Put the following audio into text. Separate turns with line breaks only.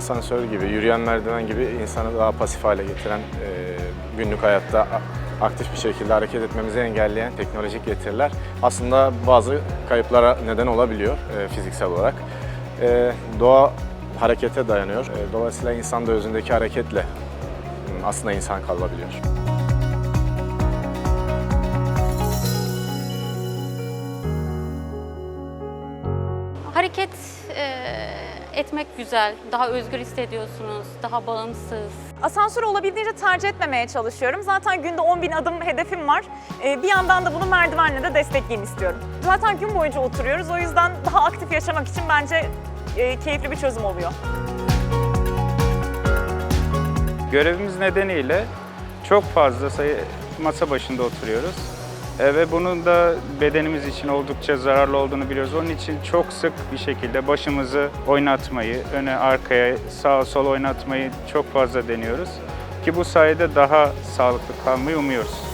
asansör gibi, yürüyen merdiven gibi insanı daha pasif hale getiren, e, günlük hayatta aktif bir şekilde hareket etmemizi engelleyen teknolojik getiriler aslında bazı kayıplara neden olabiliyor e, fiziksel olarak. E, doğa harekete dayanıyor. Dolayısıyla insan da özündeki hareketle m, aslında insan kalabiliyor.
Hareket e, etmek güzel, daha özgür hissediyorsunuz, daha bağımsız.
Asansörü olabildiğince tercih etmemeye çalışıyorum. Zaten günde 10 bin adım hedefim var. Ee, bir yandan da bunu merdivenle de destekleyeyim istiyorum. Zaten gün boyunca oturuyoruz. O yüzden daha aktif yaşamak için bence e, keyifli bir çözüm oluyor.
Görevimiz nedeniyle çok fazla sayı masa başında oturuyoruz. E, ve bunun da bedenimiz için oldukça zararlı olduğunu biliyoruz. Onun için çok sık bir şekilde başımızı oynatmayı, öne arkaya, sağa sola oynatmayı çok fazla deniyoruz. Ki bu sayede daha sağlıklı kalmayı umuyoruz.